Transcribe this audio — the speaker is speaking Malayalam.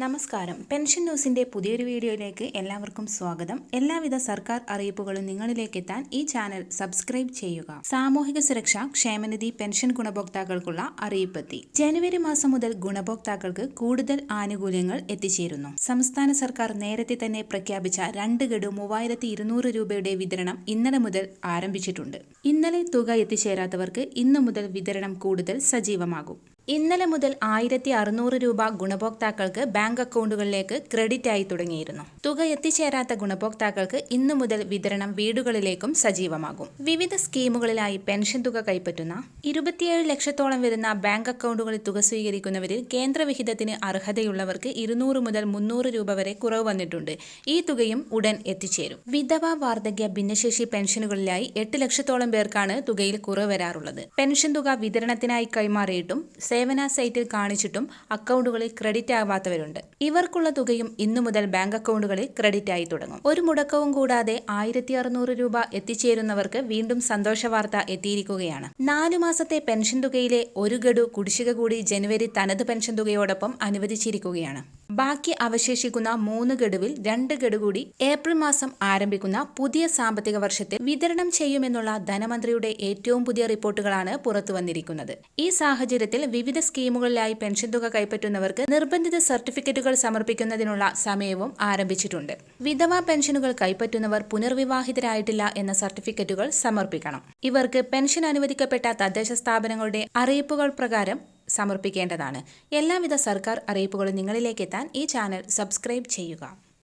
നമസ്കാരം. പെൻഷൻ ന്യൂസിന്റെ പുതിയൊരു വീഡിയോയിലേക്ക് എല്ലാവർക്കും സ്വാഗതം. എല്ലാവിധ സർക്കാർ അറിയിപ്പുകളും നിങ്ങളിലേക്ക് എത്താൻ ഈ ചാനൽ സബ്സ്ക്രൈബ് ചെയ്യുക. സാമൂഹിക സുരക്ഷ ക്ഷേമനിധി പെൻഷൻ ഗുണഭോക്താക്കൾക്കുള്ള അറിയിപ്പെത്തി. ജനുവരി മാസം മുതൽ ഗുണഭോക്താക്കൾക്ക് കൂടുതൽ ആനുകൂല്യങ്ങൾ എത്തിച്ചേരുന്നു. സംസ്ഥാന സർക്കാർ നേരത്തെ തന്നെ പ്രഖ്യാപിച്ച രണ്ട് ഗഡു മൂവായിരത്തി ഇരുന്നൂറ് രൂപയുടെ വിതരണം ഇന്നലെ മുതൽ ആരംഭിച്ചിട്ടുണ്ട്. ഇന്നലെ തുക എത്തിച്ചേരാത്തവർക്ക് ഇന്നു മുതൽ വിതരണം കൂടുതൽ സജീവമാകും. ഇന്നലെ മുതൽ ആയിരത്തി അറുന്നൂറ് രൂപ ഗുണഭോക്താക്കൾക്ക് ബാങ്ക് അക്കൗണ്ടുകളിലേക്ക് ക്രെഡിറ്റ് ആയി തുടങ്ങിയിരുന്നു. തുക എത്തിച്ചേരാത്ത ഗുണഭോക്താക്കൾക്ക് ഇന്നു മുതൽ വിതരണം വീടുകളിലേക്കും സജീവമാകും. വിവിധ സ്കീമുകളിലായി പെൻഷൻ തുക കൈപ്പറ്റുന്ന ഇരുപത്തിയേഴ് ലക്ഷത്തോളം വരുന്ന ബാങ്ക് അക്കൗണ്ടുകളിൽ തുക സ്വീകരിക്കുന്നവരിൽ കേന്ദ്രവിഹിതത്തിന് അർഹതയുള്ളവർക്ക് ഇരുന്നൂറ് മുതൽ മുന്നൂറ് രൂപ വരെ കുറവ് വന്നിട്ടുണ്ട്. ഈ തുകയും ഉടൻ എത്തിച്ചേരും. വിധവ വാർദ്ധക്യ ഭിന്നശേഷി പെൻഷനുകളിലായി എട്ട് ലക്ഷത്തോളം പേർക്കാണ് തുകയിൽ കുറവ് വരാറുള്ളത്. പെൻഷൻ തുക വിതരണത്തിനായി കൈമാറിയിട്ടും സേവന സൈറ്റിൽ കാണിച്ചിട്ടും അക്കൗണ്ടുകളിൽ ക്രെഡിറ്റ് ആവാത്തവരുണ്ട്. ഇവർക്കുള്ള തുകയും ഇന്നു മുതൽ ബാങ്ക് അക്കൗണ്ടുകളിൽ ക്രെഡിറ്റ് ആയി തുടങ്ങും. ഒരു മുടക്കവും കൂടാതെ ആയിരത്തി അറുന്നൂറ് രൂപ എത്തിച്ചേരുന്നവർക്ക് വീണ്ടും സന്തോഷ വാർത്ത എത്തിയിരിക്കുകയാണ്. നാലു മാസത്തെ പെൻഷൻ തുകയിലെ ഒരു ഗഡു കുടിശ്ശിക കൂടി ജനുവരി തനത് പെൻഷൻ തുകയോടൊപ്പം അനുവദിച്ചിരിക്കുകയാണ്. ബാക്കി അവശേഷിക്കുന്ന മൂന്ന് ഗഡുവിൽ രണ്ട് ഗഡു കൂടി ഏപ്രിൽ മാസം ആരംഭിക്കുന്ന പുതിയ സാമ്പത്തിക വർഷത്തെ വിതരണം ചെയ്യുമെന്നുള്ള ധനമന്ത്രിയുടെ ഏറ്റവും പുതിയ റിപ്പോർട്ടുകളാണ് പുറത്തുവന്നിരിക്കുന്നത്. ഈ സാഹചര്യത്തിൽ വിവിധ സ്കീമുകളിലായി പെൻഷൻ തുക കൈപ്പറ്റുന്നവർക്ക് നിർബന്ധിത സർട്ടിഫിക്കറ്റുകൾ സമർപ്പിക്കുന്നതിനുള്ള സമയവും ആരംഭിച്ചിട്ടുണ്ട്. വിധവാ പെൻഷനുകൾ കൈപ്പറ്റുന്നവർ പുനർവിവാഹിതരായിട്ടില്ല എന്ന സർട്ടിഫിക്കറ്റുകൾ സമർപ്പിക്കണം. ഇവർക്ക് പെൻഷൻ അനുവദിക്കപ്പെട്ട തദ്ദേശ സ്ഥാപനങ്ങളുടെ അറിയിപ്പുകൾ പ്രകാരം സമർപ്പിക്കേണ്ടതാണ്. എല്ലാവിധ സർക്കാർ അറിയിപ്പുകളും നിങ്ങളിലേക്ക് എത്താൻ ഈ ചാനൽ സബ്സ്ക്രൈബ് ചെയ്യുക.